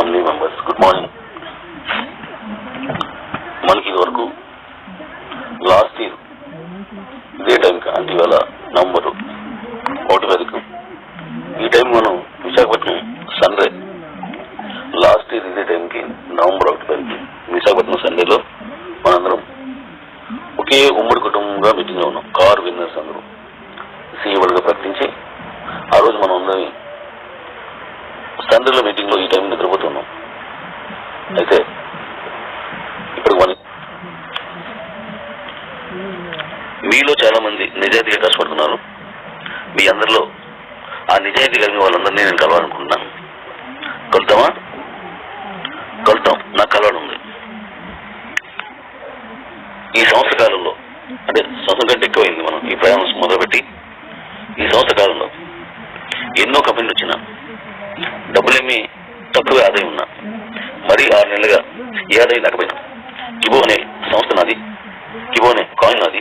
Family members good morning మనకి ఇది వరకు లాస్ట్ ఇయర్ ఇదే టైంకి అంటే ఇవాళ నవంబర్ ఒకటి వరకు ఈ టైం మనం విశాఖపట్నం సండే లాస్ట్ ఇయర్ ఇదే టైంకి నవంబర్ ఒకటి వరకు విశాఖపట్నం సండేలో మనందరం ఒకే ఉమ్మడి కుటుంబంగా మీటింగ్లో ఉన్నాం. కార్ విన్నర్స్ అందరూ. సీఈఓలుగా ప్రకటించి ఆ రోజు మనం అందరం సండేలో మీటింగ్లో ఈ టైం నిద్రపోతున్నాం. అయితే ఇప్పుడు మన మీలో చాలా మంది నిజాయితీగా కష్టపడుతున్నారు. మీ అందరిలో ఆ నిజాయితీ కలిగిన వాళ్ళందరినీ నేను కలవాలనుకుంటున్నాను కలుద్దామా కలుద్దాం నాకు కలవడం ఉంది ఈ సంవత్సర కాలంలో అంటే సంవత్సరం కంటే ఎక్కువైంది మనం ఈ ప్రయాణం మొదలుపెట్టి ఈ సంవత్సర కాలంలో ఎన్నో కంపెనీలు వచ్చినా డబ్బులేమి తక్కువ ఆదాయం ఉన్నా మరీ ఆరు నెలలుగా ఏ ఆదాయం లేకపోయినా. కిబో అనే సంస్థ నాది కిబో అనే కాయిన్ నాది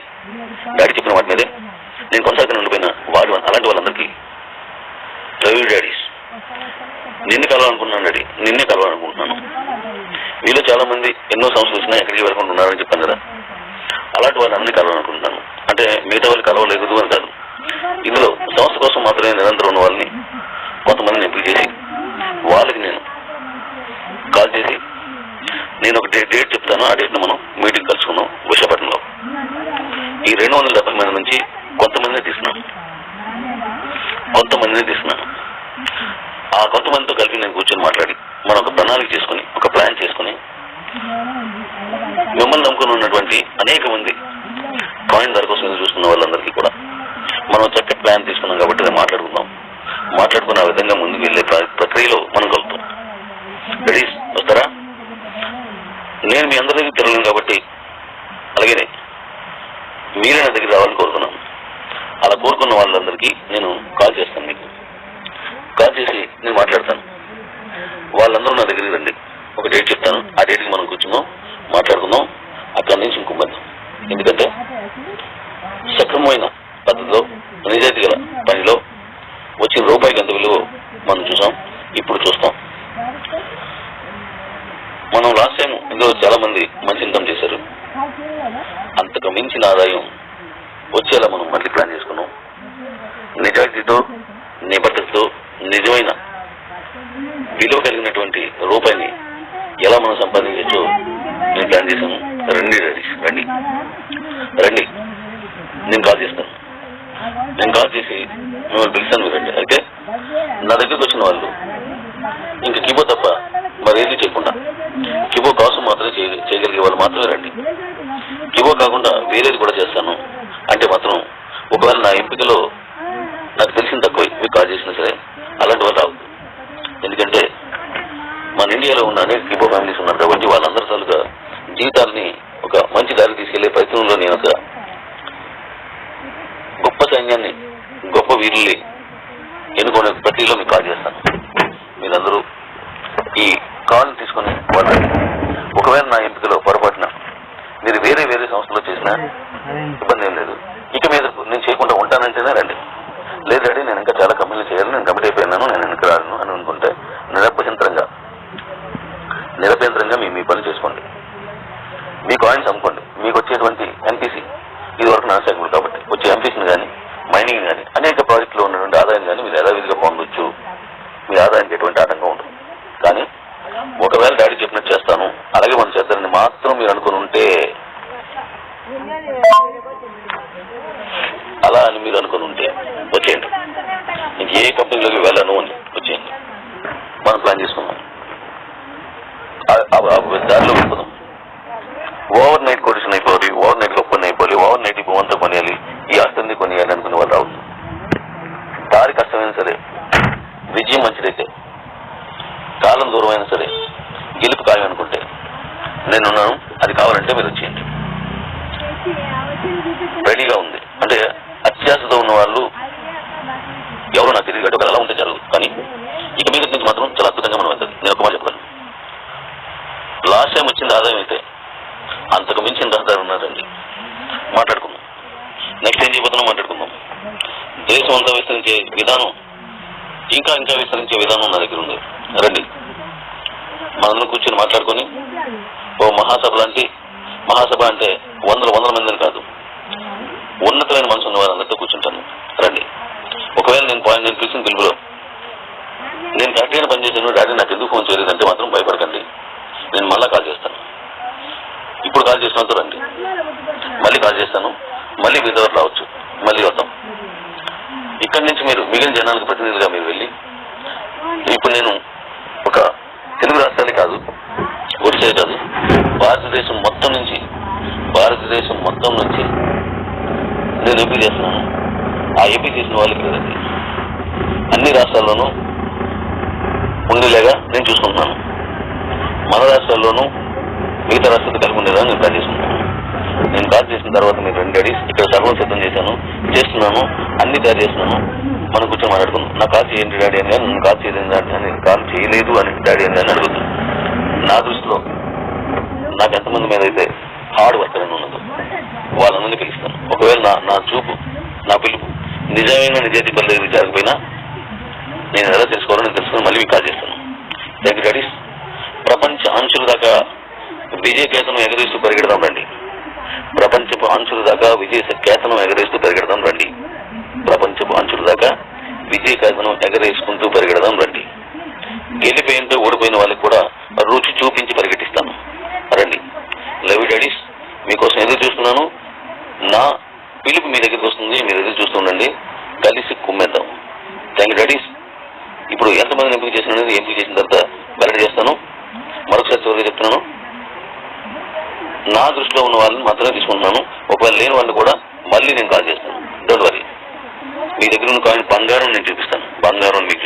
డాడీ చెప్పిన వాటి మీదే. నేను కొనసాగిన ఉండిపోయిన వాళ్ళు అలాంటి వాళ్ళందరికీ లవ్ డాడీస్ నిన్ను కలవాలనుకుంటున్నాను డాడీ. నిన్నే కలవాలనుకుంటున్నాను. మీలో చాలా మంది ఎన్నో సంస్థలు వచ్చినా ఎక్కడికి వెళ్ళకుండా ఉన్నారని చెప్పాను కదా. అలాంటి వాళ్ళందరినీ కలవాలనుకుంటున్నాను. అంటే మిగతా వాళ్ళు కలవలేదు అని కాదు. ఇందులో సంస్థ కోసం మాత్రమే నిరంతరం ఉన్న వాళ్ళని కొంతమందిని ఎంపిక చేసి వాళ్ళకి నేను కాల్ చేసి నేను ఒక డేట్ చెప్తాను. ఆ డేట్ను మనం మీటింగ్ కలుసుకున్నాం విశాఖపట్నంలో. ఈ రెండు వందల డెబ్బై మంది నుంచి కొంతమందిని తీసినాను కొంతమందిని తీసినాను ఆ కొంతమందితో కలిపి నేను కూర్చొని మాట్లాడి మనం ఒక ప్రణాళిక చేసుకుని ఒక ప్లాన్ చేసుకుని మిమ్మల్ని నమ్ముకుని ఉన్నటువంటి అనేక మంది కాయిన్ ధర కోసం చూసుకున్న వాళ్ళందరికీ కూడా మనం చక్కటి ప్లాన్ తీసుకున్నాం కాబట్టి మాట్లాడుకుందాం. మాట్లాడుకున్న ఆ విధంగా ముందుకు వెళ్ళే ప్ర- ప్రక్రియలో మనం కలుపుతాం రెడీ మీ అందరికీ దగ్గర కాబట్టి అలాగే మీరే నా దగ్గర రావాలని కోరుకున్నాను అలా కోరుకున్న వాళ్ళందరికీ నేను కాల్ చేస్తాను మీకు. కాల్ చేసి నేను మాట్లాడతాను. వాళ్ళందరూ నా దగ్గరికి రండి. ఒక డేట్ చెప్తాను. ఆ డేట్కి మనం కూర్చున్నాం మాట్లాడుకుందాం. అక్కడి నుంచి ఇంకొద్దాం ఎందుకంటే సక్రమమైన పద్ధతిలో నిజాయితీ గల పనిలో వచ్చిన రూపాయికి అంత విలువ మనం చూసాం ఇప్పుడు చూస్తాం. లాస్ట్ ఇందులో చాలా మంది మంచి ఇన్కమ్ చేశారు. అంతకు మించిన ఆదాయం వచ్చేలా మనం మళ్ళీ ప్లాన్ చేసుకున్నాం. నిజాయితీతో నిబద్ధతతో నిజమైన విలువ కలిగినటువంటి రూపాయిని ఎలా మనం సంపాదించవచ్చో నేను ప్లాన్ చేశాను. రండి రండి రండి. రండి. నేను కాల్ చేస్తాను. నేను కాల్ చేసి మిమ్మల్ని పిలిచాను మీరు రండి. అయితే నా దగ్గరికి వచ్చిన వాళ్ళు. ఇంకా కిబో తప్ప మరేది చేయకుండా. కిబో కోసం మాత్రమే చేయ- చేయగలిగే వాళ్ళు మాత్రమే రండి. కిబో కాకుండా వేరేది కూడా చేస్తాను. అంటే మాత్రం ఒకవేళ నా ఎంపికలో నాకు తెలిసిన తక్కువ మీకు కాల్ చేసినా సరే. అలాంటి వాళ్ళు రావద్దు. ఎందుకంటే మన ఇండియాలో ఉన్న అనేక కిబో ఫ్యామిలీస్ ఉన్నారు కాబట్టి వాళ్ళందరి తాలూకా జీవితాలని ఒక మంచి దారి తీసుకెళ్ళే ప్రయత్నంలో నేను ఒక గొప్ప సైన్యాన్ని గొప్ప వీరుల్ని ఎన్నుకునే ప్రక్రియలో మీకు కాల్ చేస్తాను. మీరందరూ ఈ కాల్ తీసుకుని వాళ్ళని ఒకవేళ నా ఎంపికలో పొరపాటున మీరు వేరే వేరే సంస్థలో చేసినా ఇబ్బంది ఏం లేదు. ఇక మీద నేను చేయకుండా ఉంటానంటేనే రండి. లేదు డాడీ నేను ఇంకా చాలా కంపెనీలు చేయాలి నేను కమిట్ అయిపోయినాను నేను వెనక్కి రాను అని అనుకుంటే నిరభ్యంతరంగా. నిరభ్యంతరంగా మీ మీ పని చేసుకోండి. మీ కాయిన్స్ అమ్ముకోండి మీకు వచ్చేటువంటి ఎంపీసీ ఇది వరకు నాశకుడు కాబట్టి వచ్చే ఎంపీసీని కానీ మైనింగ్ కానీ అనేక ప్రాజెక్టులో ఉన్నటువంటి ఆదాయం కానీ మీరు యథావిధిగా పొందొచ్చు మీ ఆదాయానికి ఎటువంటి ఆటంకం ఉండదు కానీ ఒకవేళ డాడీ చెప్పినట్టు చేస్తాను అలాగే మనం చేస్తారని మాత్రం మీరు అనుకుని ఉంటే అలా అని మీరు అనుకుని ఉంటే వచ్చేయండి ఇంక ఏ కంపెనీలోకి వెళ్ళను అని వచ్చేయండి మనం ప్లాన్ చేసుకుందాం. దారిలో పెట్టుకుందాం ఓవర్ నైట్ కొడిషన్ అయిపోవాలి ఓవర్ నైట్లో పని అయిపోవాలి ఓవర్ నైట్ ఈ అంతా కొనియాలి ఈ ఆస్తిని కొనియాలి అనుకునే వాళ్ళు రావద్దు. దారి కష్టమైనా సరే విజయం మంచిదైతే కాలం దూరమైనా సరే గెలుపు ఖాయం అనుకుంటే నేనున్నాను అది కావాలంటే మీరు వచ్చేయండి. రెడీగా ఉంది. అంటే అత్యాశతో ఉన్న వాళ్ళు ఎవరు నాకు తెలియదు కాబట్టి అలా ఉంటే జరగదు. కానీ ఇక మీద నుంచి మాత్రం చాలా అద్భుతంగా మనం వెళ్తుంది నేను ఒక మాట చెప్పగలను లాస్ట్ టైం వచ్చింది ఆదాయం అయితే అంతకు మించిన రహదారి ఉన్నారండి మాట్లాడుకుందాం నెక్స్ట్ ఏం చేయబోతున్నాం మాట్లాడుకుందాం. దేశం అంతా విస్తరించే విధానం ఇంకా ఇంకా విస్తరించే విధానం నా దగ్గర ఉంది. రండి. మనందరం కూర్చొని మాట్లాడుకొని ఓ మహాసభ లాంటి మహాసభ అంటే వందల వందల మందిని కాదు. ఉన్నతమైన మనసు ఉన్న వారందరితో కూర్చుంటాను. రండి. ఒకవేళ నేను పాయింట్ నేను పిలిచిన పిలుపులో నేను పని పనిచేసాను డాడీ నాకు ఎందుకు ఫోన్ చేయలేదంటే మాత్రం భయపడకండి. నేను మళ్ళీ కాల్ చేస్తాను. ఇప్పుడు కాల్ చేసినంత రండి. మళ్ళీ కాల్ చేస్తాను. మళ్ళీ విధవర్ రావచ్చు. మళ్ళీ వద్దాం. ఇక్కడి నుంచి మీరు మిగిలిన జనాలకు ప్రతినిధిగా మీరు వెళ్ళి ఇప్పుడు నేను ఒక తెలుగు రాష్ట్రాలే కాదు ఒడిసే కాదు భారతదేశం మొత్తం నుంచి భారతదేశం మొత్తం నుంచి నేను ఎంపీ చేస్తున్నాను. ఆ ఎంపీ చేసిన వాళ్ళకి లేదండి అన్ని రాష్ట్రాల్లోనూ ఉండేలాగా నేను చూసుకుంటున్నాను. మన రాష్ట్రాల్లోనూ మిగతా రాష్ట్రాలతో కలిగి ఉండేలా నేను ప్రయత్నిస్తున్నాను నేను కాల్ చేసిన తర్వాత మీరు రెండు డాడీస్ ఇక్కడ సర్వం సిద్ధం చేశాను. చేస్తున్నాను అన్ని తయారు చేస్తున్నాను. మనం కూర్చొని మాట్లాడుకుందాం. నా కాల్ చేయండి డాడీ అని కానీ నన్ను కాల్ చేయలేదు డాడీ అని కాల్ చేయలేదు అని డాడీ అని కానీ అడుగుతున్నాను నా దృష్టిలో నాకు ఎంతమంది మీద అయితే హార్డ్ వర్కర్ అని ఉన్నదో వాళ్ళందరినీ పిలుస్తాను. ఒకవేళ నా నా చూపు నా పిలుపు నిజమైన నిజాయితీ పనుల దగ్గర జరగకపోయినా నేను ఎలా తెలుసుకోవాలో నేను తెలుసుకుని మళ్ళీ మీకు కాల్ చేస్తాను. థ్యాంక్ యూ డాడీస్ ప్రపంచ అంచుల దాకా బీజేపీ కేతనం ఎగరేస్తూ పరిగెడదాం రండి. ప్రపంచపు అంచుల దాకా విజయ కేతనం ఎగరేస్తూ పరిగెడదాం రండి. ప్రపంచపు అంచుల దాకా విజయ కేతనం ఎగరేసుకుంటూ పరిగెడదాం రండి. గెలిపోయినతో ఓడిపోయిన వాళ్ళకి కూడా రుచి చూపించి పరిగెట్టిస్తాను. రండి. లవ్ డాడీస్ మీకోసం ఎదురు చూస్తున్నాను. నా పిలుపు మీ దగ్గరికి వస్తుంది మీరు ఎదురు చూస్తుండండి కలిసి కుమ్మేద్దాం. Thank you daddies. ఇప్పుడు ఎంతమందిని ఎంపిక చేసిన ఎంపిక చేసిన తర్వాత నా దృష్టిలో ఉన్న వాళ్ళని మాత్రమే తీసుకుంటున్నాను. ఒకవేళ లేని వాళ్ళు కూడా మళ్ళీ నేను కాల్ చేస్తాను. డోంట్ వరీ మీ దగ్గర ఉన్న కాయిన్ బంగారం నేను చూపిస్తాను. బంగారం మీకు